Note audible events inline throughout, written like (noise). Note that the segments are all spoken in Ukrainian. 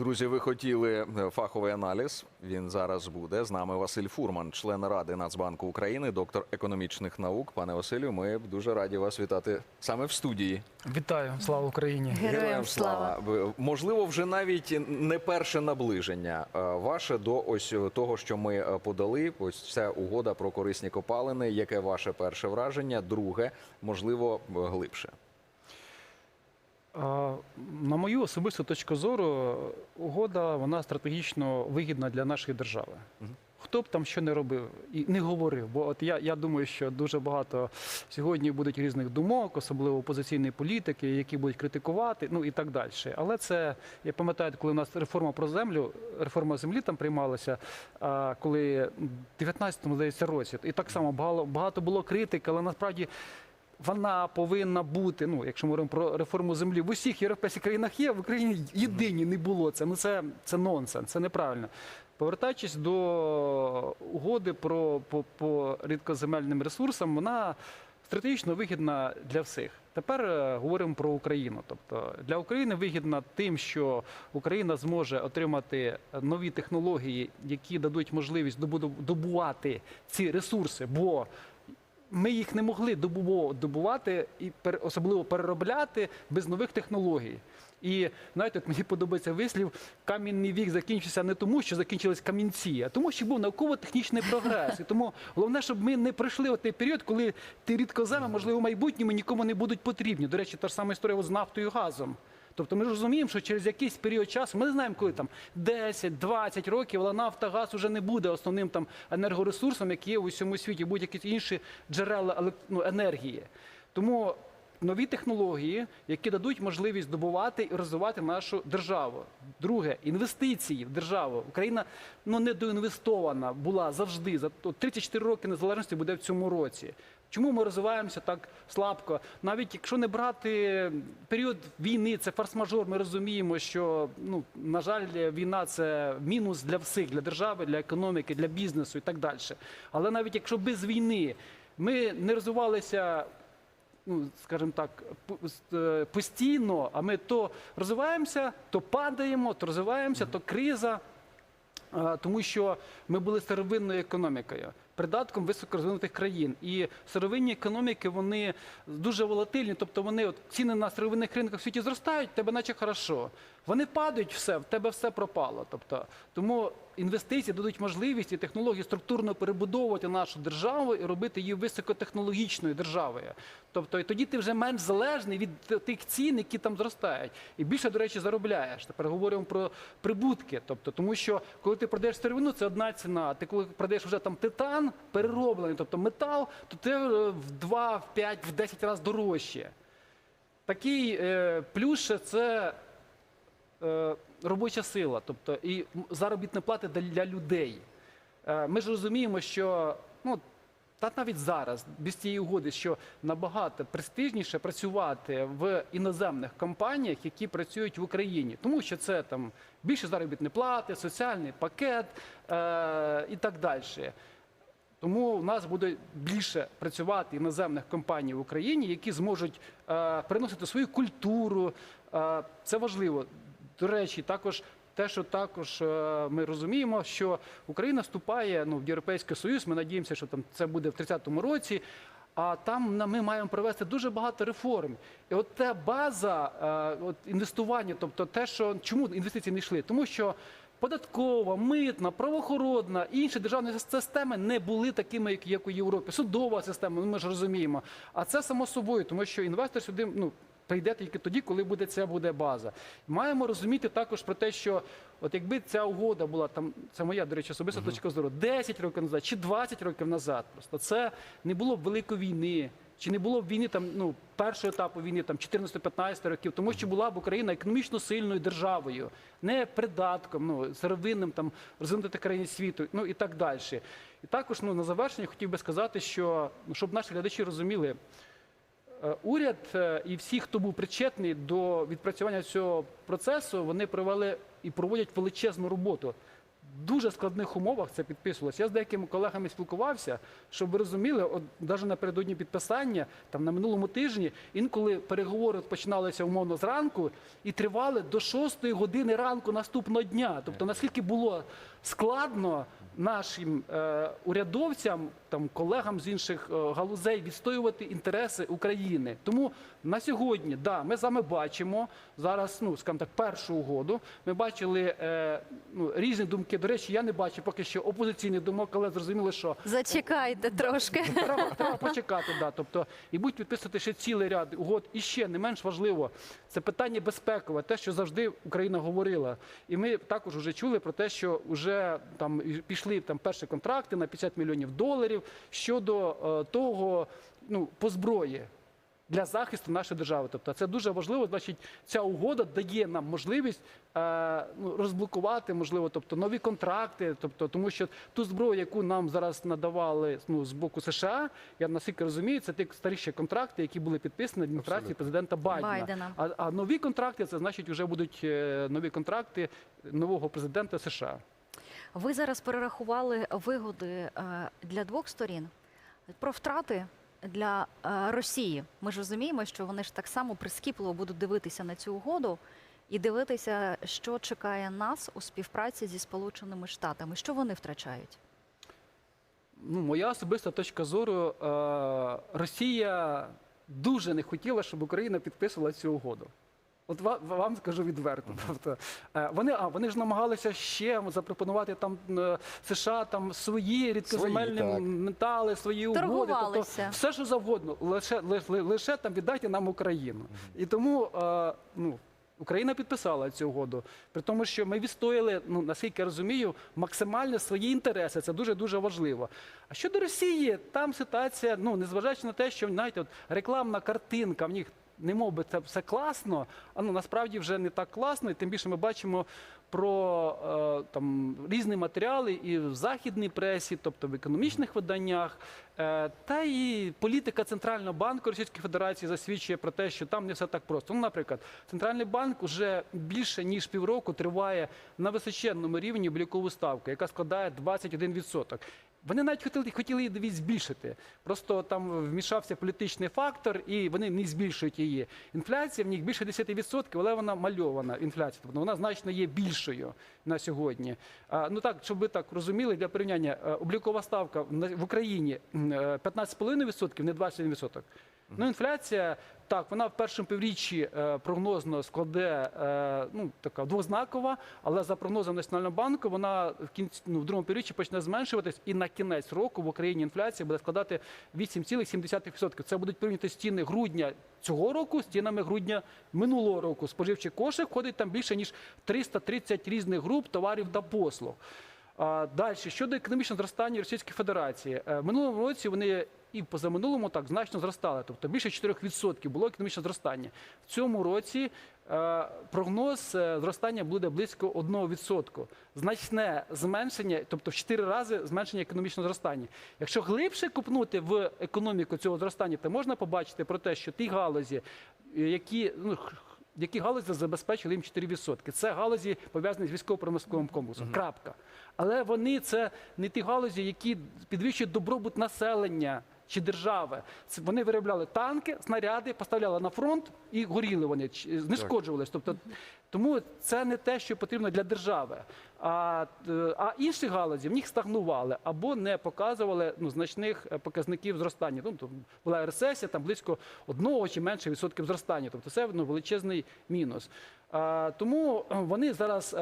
Друзі, ви хотіли е, фаховий аналіз. Він зараз буде. З нами Василь Фурман, член Ради Нацбанку України, доктор економічних наук. Пане Василю, ми дуже раді вас вітати саме в студії. Вітаю, слава Україні! Героям слава. Ви- Можливо, вже навіть не перше наближення ваше до ось того, що ми е, подали. Ось ця угода про корисні копалини. Яке ваше перше враження? Друге, можливо, глибше. На мою особисту точку зору, угода вона стратегічно вигідна для нашої держави. Хто б там що не робив і не говорив, бо от я, я думаю, що дуже багато сьогодні будуть різних думок, особливо опозиційної політики, які будуть критикувати, ну і так далі. Але це я пам'ятаю, коли у нас реформа про землю, реформа землі там приймалася, а, коли в 19-му, здається, році, і так само багато, було критики, але насправді. Вона повинна бути. Ну, якщо ми говоримо про реформу землі, в усіх європейських країнах є, в Україні єдині не було це. Ну це, це нонсенс, це неправильно. Повертаючись до угоди про по, по рідкоземельним ресурсам, вона стратегічно вигідна для всіх. Тепер е, говоримо про Україну. Тобто для України вигідна тим, що Україна зможе отримати нові технології, які дадуть можливість добувати ці ресурси, бо ми їх не могли добуво- добувати і особливо переробляти без нових технологій. І знаєте, от мені подобається вислів, камінний вік закінчився не тому, що закінчились камінці, а тому, що був науково-технічний прогрес. І тому головне, щоб ми не пройшли той період, коли ті рідкоземи, можливо, в майбутньому нікому не будуть потрібні. До речі, та ж сама історія з нафтою і газом. Тобто ми ж розуміємо, що через якийсь період часу, ми не знаємо, коли там 10-20 років, але нафта, газ уже не буде основним там енергоресурсом, який є у всьому світі, будь-які інші джерела ну, енергії. Тому нові технології, які дадуть можливість добувати і розвивати нашу державу. Друге, інвестиції в державу. Україна ну недоінвестована була завжди. За от 34 роки незалежності буде в цьому році. Чому ми розвиваємося так слабко? Навіть якщо не брати період війни, це форс-мажор. Ми розуміємо, що ну на жаль, війна це мінус для всіх, для держави, для економіки, для бізнесу і так далі. Але навіть якщо без війни ми не розвивалися ну, скажімо так, е, постійно, а ми то розвиваємося, то падаємо, то розвиваємося, то криза. Тому що ми були сировинною економікою, придатком високорозвинутих країн. І сировинні економіки вони дуже волатильні, тобто вони от ціни на сировинних ринках в світі зростають, тебе наче хорошо. Вони падають, все, в тебе все пропало. Тобто, тому інвестиції дадуть можливість і технології структурно перебудовувати нашу державу і робити її високотехнологічною державою. Тобто, і тоді ти вже менш залежний від тих цін, які там зростають. І більше, до речі, заробляєш. Тепер говоримо про прибутки. Тобто, тому що коли ти продаєш сировину, це одна ціна. Ти коли продаєш вже там титан, перероблений, тобто метал, то це е, в 2, в 5, в 10 разів дорожче. Такий е, плюс це робоча сила, тобто і заробітна плата для, людей. Е, ми ж розуміємо, що ну, та навіть зараз, без цієї угоди, що набагато престижніше працювати в іноземних компаніях, які працюють в Україні, тому що це там більше заробітної плати, соціальний пакет е, і так далі. Тому в нас буде більше працювати іноземних компаній в Україні, які зможуть е, приносити свою культуру. Е, це важливо. До речі, також те, що також е, ми розуміємо, що Україна вступає ну, в Європейський Союз. Ми надіємося, що там це буде в 30-му році. А там ми маємо провести дуже багато реформ. І от та база е, от інвестування, тобто те, що чому інвестиції не йшли, тому що податкова, митна, правоохоронна інші державні системи не були такими, як, як у Європі. Судова система, ну, ми ж розуміємо. А це само собою, тому що інвестор сюди ну, прийде тільки тоді, коли буде ця буде база. Маємо розуміти також про те, що от якби ця угода була там, це моя, до речі, особиста точка зору, 10 років назад чи 20 років назад, просто це не було б великої війни. Чи не було б війни там ну першого етапу війни, там 14-15 років, тому що була б Україна економічно сильною державою, не придатком, ну сировинним там розвинути країні світу, ну і так далі. І також ну на завершення хотів би сказати, що ну, щоб наші глядачі розуміли, Уряд е, і всі, хто був причетний до відпрацювання цього процесу, вони провели і проводять величезну роботу. дуже складних умовах це підписувалося. Я з деякими колегами спілкувався, щоб ви розуміли, от навіть напередодні підписання, там на минулому тижні, інколи переговори починалися умовно зранку і тривали до 6 години ранку наступного дня. Тобто, наскільки було складно нашим е, урядовцям, там колегам з інших е, галузей відстоювати інтереси України. Тому на сьогодні, да, ми з вами бачимо зараз, ну скажімо так, першу угоду. Ми бачили е, ну, різні думки. До речі, я не бачу поки що опозиційних думок, але зрозуміло, що Зачекайте трошки. треба, треба почекати. Да. Тобто, і будуть підписувати ще цілий ряд угод. І ще не менш важливо, це питання безпекове, те, що завжди Україна говорила. І ми також вже чули про те, що вже там пішли там перші контракти на 50 мільйонів доларів щодо е, того, ну по зброї. Для захисту нашої держави, тобто це дуже важливо. Значить, ця угода дає нам можливість е, ну, розблокувати, можливо, тобто нові контракти. Тобто, тому що ту зброю, яку нам зараз надавали ну, з боку США, я наскільки розумію, це ті старіші контракти, які були підписані адміністрацією президента Байдена. Байдена. А, а нові контракти це значить, вже будуть е, нові контракти нового президента США. Ви зараз перерахували вигоди е, для двох сторін про втрати для е, Росії. Ми ж розуміємо, що вони ж так само прискіпливо будуть дивитися на цю угоду і дивитися, що чекає нас у співпраці зі Сполученими Штатами. Що вони втрачають? Ну, моя особиста точка зору, е, Росія дуже не хотіла, щоб Україна підписувала цю угоду. От ва- вам скажу відверто. Тобто, е, вони, а, вони ж намагалися ще запропонувати там е, США там свої рідкоземельні Свої, так. метали, свої угоди. Тобто Торгувалися. все, що завгодно, лише, лише, лише там віддайте нам Україну. І тому е, ну, Україна підписала цю угоду. При тому, що ми відстояли, ну наскільки я розумію, максимально свої інтереси. Це дуже дуже важливо. А щодо Росії, там ситуація, ну незважаючи на те, що знаєте, от рекламна картинка в них. Не мов би це все класно, а ну насправді вже не так класно, і тим більше ми бачимо про е, там різні матеріали і в західній пресі, тобто в економічних виданнях, е, та і політика Центрального банку Російської Федерації засвідчує про те, що там не все так просто. Ну, наприклад, центральний банк вже більше ніж півроку триває на височенному рівні облікову ставку, яка складає 21%. Вони навіть хотіли, хотіли її збільшити. Просто там вмішався політичний фактор, і вони не збільшують її. Інфляція в них більше 10%, але вона мальована інфляція. Тобто вона значно є більшою на сьогодні. Ну так, щоб ви так розуміли, для порівняння, е, облікова ставка в Україні е, 15,5%, не 21%. Ну, інфляція, так, вона в першому півріччі е, прогнозно складе е, ну, така двознакова, але за прогнозом Національного банку вона в кінці ну, в другому півріччі почне зменшуватись, і на кінець року в Україні інфляція буде складати 8,7%. Це будуть порівняти стіни грудня цього року з стінами грудня минулого року. Споживчий кошик входить там більше ніж 330 різних груп товарів та послуг. Далі щодо економічного зростання Російської Федерації, Е, в минулому році вони і позаминулому так значно зростали, тобто більше 4% було економічне зростання. В цьому році е, прогноз е, зростання буде близько 1%. Значне зменшення, тобто в 4 рази зменшення економічного зростання. Якщо глибше купнути в економіку цього зростання, то можна побачити про те, що ті галузі, які ну, які галузі забезпечили їм 4%. Це галузі пов'язані з військово-промисловим комплексом. Крапка. Але вони це не ті галузі, які підвищують добробут населення чи держави. Це вони виробляли танки, снаряди, поставляли на фронт і горіли вони, чи- знешкоджувались. Тобто, тому це не те, що потрібно для держави. А, е, а інші галузі в них стагнували або не показували ну, значних е, показників зростання. Тобто була рецесія, там близько одного чи менше відсотків зростання. Тобто це ну, величезний мінус. А, тому е, вони зараз.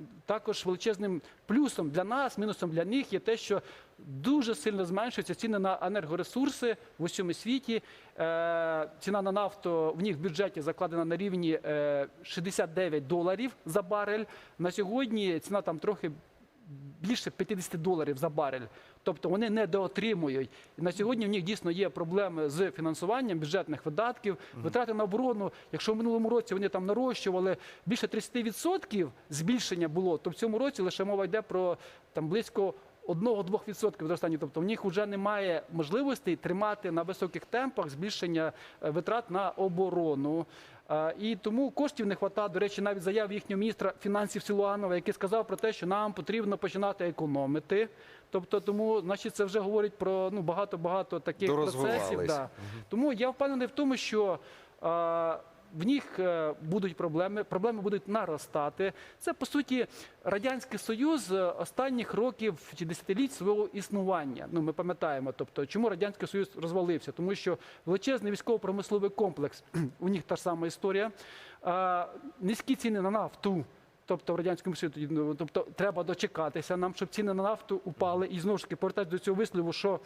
Е, також величезним плюсом для нас, мінусом для них є те, що дуже сильно зменшуються ціни на енергоресурси в усьому світі. Е, ціна на нафту в них в бюджеті закладена на рівні е, 69 доларів за барель. На сьогодні ціна там трохи більше 50 доларів за барель. Тобто вони недоотримують. І на сьогодні в них дійсно є проблеми з фінансуванням бюджетних видатків. Витрати на оборону, якщо в минулому році вони там нарощували більше 30% збільшення було, то в цьому році лише мова йде про там близько 1-2% зростання. Тобто в них вже немає можливостей тримати на високих темпах збільшення е, витрат на оборону. І тому коштів не вистачає. До речі, навіть заяв їхнього міністра фінансів Силуанова, який сказав про те, що нам потрібно починати економити. Тобто, тому, значить, це вже говорить про ну багато багато таких процесів. Да. Угу. Тому я впевнений в тому, що. В них е, будуть проблеми, проблеми будуть наростати. Це по суті радянський союз е, останніх років чи десятиліть свого існування. Ну ми пам'ятаємо, тобто чому радянський союз розвалився, тому що величезний військово-промисловий комплекс (clears throat) у них та ж сама історія. Е, Низькі ціни на нафту. Тобто в радянському Союзі, ну, тобто треба дочекатися нам, щоб ціни на нафту упали. І знову ж таки повертатися до цього вислову, що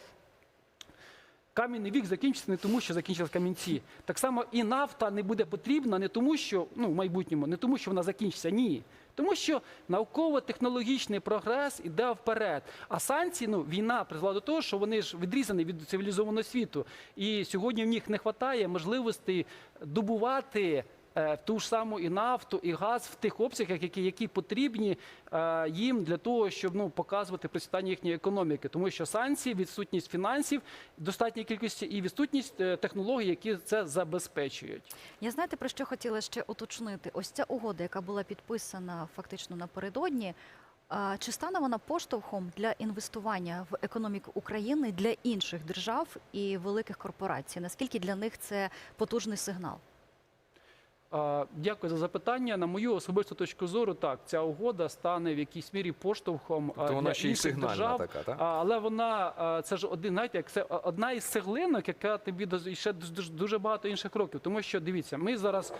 Кам'яний вік закінчиться не тому, що закінчились камінці. Так само і нафта не буде потрібна не тому, що ну в майбутньому, не тому, що вона закінчиться. Ні. Тому що науково-технологічний прогрес іде вперед. А санкції, ну війна призвела до того, що вони ж відрізані від цивілізованого світу. І сьогодні в них не вистачає можливостей добувати. Е, Ту ж саму і нафту, і газ в тих обсягах, які, які потрібні е, їм для того, щоб ну показувати процвітання їхньої економіки, тому що санкції, відсутність фінансів, достатньої кількості і відсутність е, технологій, які це забезпечують. Я знаєте про що хотіла ще уточнити? Ось ця угода, яка була підписана фактично напередодні. Чи стане вона поштовхом для інвестування в економіку України для інших держав і великих корпорацій? Наскільки для них це потужний сигнал? Дякую за запитання. На мою особисту точку зору, так ця угода стане в якійсь мірі поштовхом Тобто вона для ще й інших сигнальна держав. така, так? Але вона це ж один, знаєте, як це одна із цеглинок, яка тобі ще дуже багато інших кроків. Тому що дивіться, ми зараз.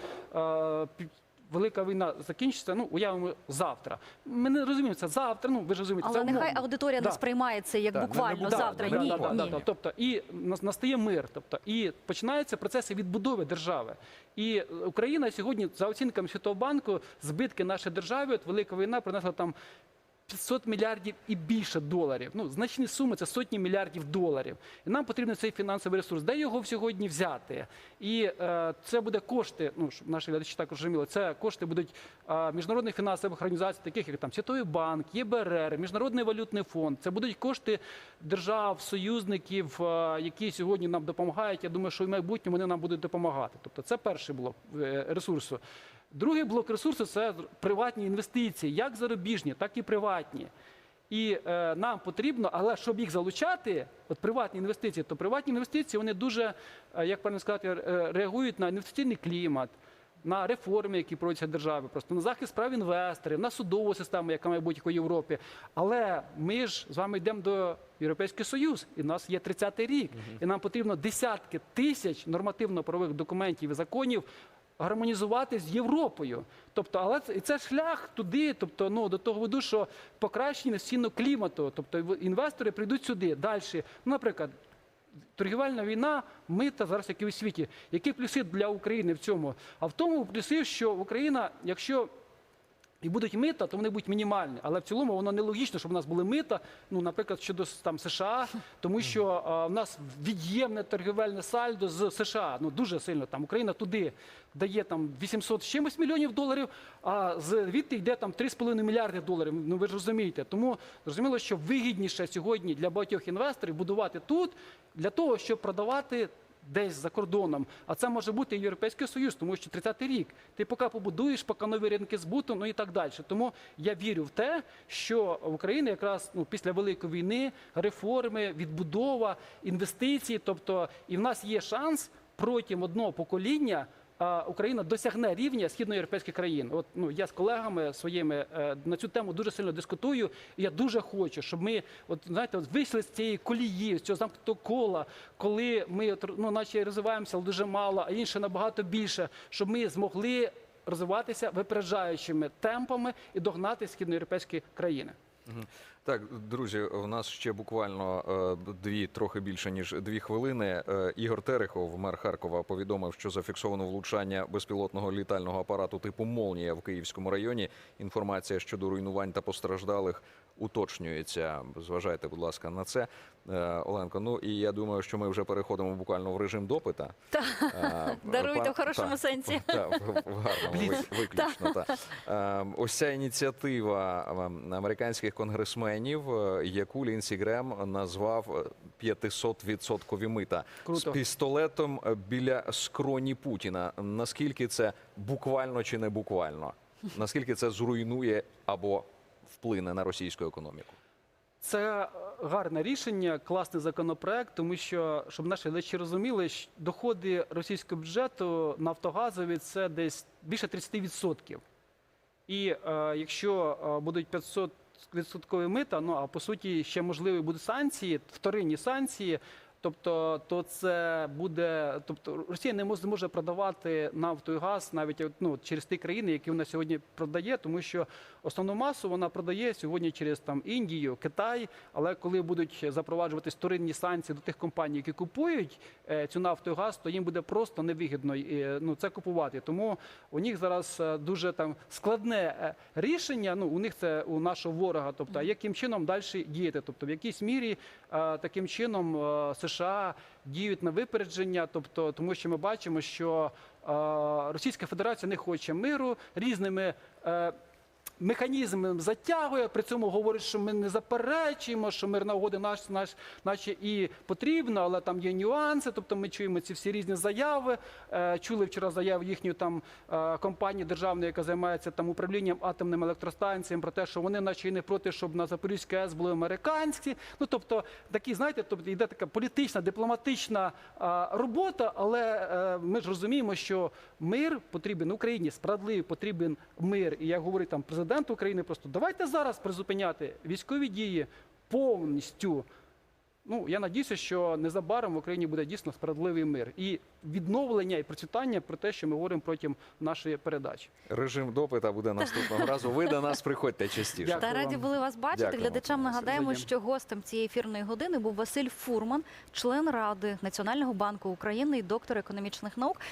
Велика війна закінчиться, ну уявимо завтра. Ми не розуміємо це завтра. Ну ви ж розумієте, Але це нехай умовно. аудиторія Да. не сприймає це як Так, не- не буквально буде, завтра. да, ні, да, да, ні. да, да. Тобто, і настає мир, тобто і починаються процеси відбудови держави. І Україна сьогодні, за оцінками Світового банку, збитки нашої держави, от велика війна принесла там 500 мільярдів і більше доларів. Ну, значні суми це сотні мільярдів доларів. І нам потрібен цей фінансовий ресурс. Де його сьогодні взяти? І е, це буде кошти. Ну щоб наші глядачі також розуміли, це кошти будуть е, міжнародних фінансових організацій, таких як там Світовий банк, ЄБРР, Міжнародний валютний фонд. Це будуть кошти держав, союзників, е, які сьогодні нам допомагають. Я думаю, що в майбутньому вони нам будуть допомагати. Тобто, це перший блок е, ресурсу. Другий блок ресурсу це приватні інвестиції, як зарубіжні, так і приватні. І е, нам потрібно, але щоб їх залучати, от приватні інвестиції, то приватні інвестиції вони дуже, е, як правильно сказати, е, реагують на інвестиційний клімат, на реформи, які проводяться в державі, просто на захист прав інвесторів, на судову систему, яка має бути у Європі. Але ми ж з вами йдемо до Європейський Союз, і в нас є 30-й рік, і нам потрібно десятки тисяч нормативно-правових документів і законів гармонізувати з Європою. Тобто, але це, і це шлях туди, тобто, ну, до того веду, що покращення стіну клімату, тобто інвестори прийдуть сюди далі. Ну, наприклад, торгівельна війна, мита зараз як і у світі. Які плюси для України в цьому? А в тому плюси, що Україна, якщо і будуть мита, то вони будуть мінімальні. Але в цілому воно нелогічно, щоб у нас були мита, ну, наприклад, щодо там США, тому що а, в нас від'ємне торгівельне сальдо з США. Ну дуже сильно там Україна туди дає там 800 з чимось мільйонів доларів, а звідти йде там 3,5 мільярди доларів. Ну ви ж розумієте. Тому зрозуміло, що вигідніше сьогодні для багатьох інвесторів будувати тут для того, щоб продавати десь за кордоном. А це може бути і Європейський Союз, тому що 30-й рік. Ти поки побудуєш, поки нові ринки збуту, ну і так далі. Тому я вірю в те, що в Україні якраз ну, після великої війни реформи, відбудова, інвестиції. Тобто, і в нас є шанс протягом одного покоління. Україна досягне рівня східноєвропейських країн. От ну я з колегами своїми е, на цю тему дуже сильно дискутую. Я дуже хочу, щоб ми, от знаєте, от вийшли з цієї колії, з цього замкнутого кола, коли ми от, ну, наче розвиваємося, дуже мало, а інше набагато більше, щоб ми змогли розвиватися випереджаючими темпами і догнати східноєвропейські країни. Так, друзі, у нас ще буквально е, дві, трохи більше ніж дві хвилини. Е, Ігор Терехов, мер Харкова, повідомив, що зафіксовано влучання безпілотного літального апарату типу Молнія в Київському районі. Інформація щодо руйнувань та постраждалих уточнюється. Зважайте, будь ласка, на це, Е, Оленко. Ну і я думаю, що ми вже переходимо буквально в режим допита. Е, (laughs) Даруйте в хорошому сенсі. Так, в в гарному ви- виключно. Так. Е, Ось ця ініціатива е, американських конгресменів, е, яку Лінсі Грем назвав е, 500-відсоткові мита Круто. з пістолетом е, біля скроні Путіна. Наскільки це буквально чи не буквально? Наскільки це зруйнує або вплине на російську економіку? Це е, гарне рішення, класний законопроект, тому що, щоб наші глядачі розуміли, щ- доходи російського бюджету нафтогазові це десь більше 30%. І е, якщо е, будуть 500 відсоткові мита, ну а по суті ще можливі будуть санкції, вторинні санкції. Тобто, то це буде, тобто Росія не може, зможе продавати нафту і газ навіть ну, через ті країни, які вона сьогодні продає, тому що основну масу вона продає сьогодні через там Індію, Китай. Але коли будуть запроваджувати вторинні санкції до тих компаній, які купують е, цю нафту і газ, то їм буде просто невигідно е, ну, це купувати. Тому у них зараз е, дуже там складне рішення. Ну у них це у нашого ворога. Тобто, яким чином далі діяти? Тобто, в якійсь мірі таким чином е, США діють на випередження, тобто, тому що ми бачимо, що е, Російська Федерація не хоче миру різними. Механізм затягує, при цьому говорить, що ми не заперечуємо, що мирна угода наш, наш, наче і потрібна, але там є нюанси. Тобто ми чуємо ці всі різні заяви. Е, чули вчора заяву їхньої там е, компанії державної, яка займається там управлінням атомними електростанціями, про те, що вони наче і не проти, щоб на Запорізькій АЕС були американські. Ну тобто такі, знаєте, тобто йде така політична, дипломатична е, робота, але ми ж розуміємо, що мир потрібен Україні, справедливий потрібен мир. І як говорить там президент України, просто давайте зараз призупиняти військові дії повністю. Ну, я надіюся, що незабаром в Україні буде дійсно справедливий мир і відновлення і процвітання про те, що ми говоримо протягом нашої передачі. Режим допита буде наступного (laughs) разу. Ви до нас приходьте частіше. Дякую Та раді вам. були вас бачити. Дякуємо. Глядачам нагадаємо, що гостем цієї ефірної години був Василь Фурман, член ради Національного банку України і доктор економічних наук.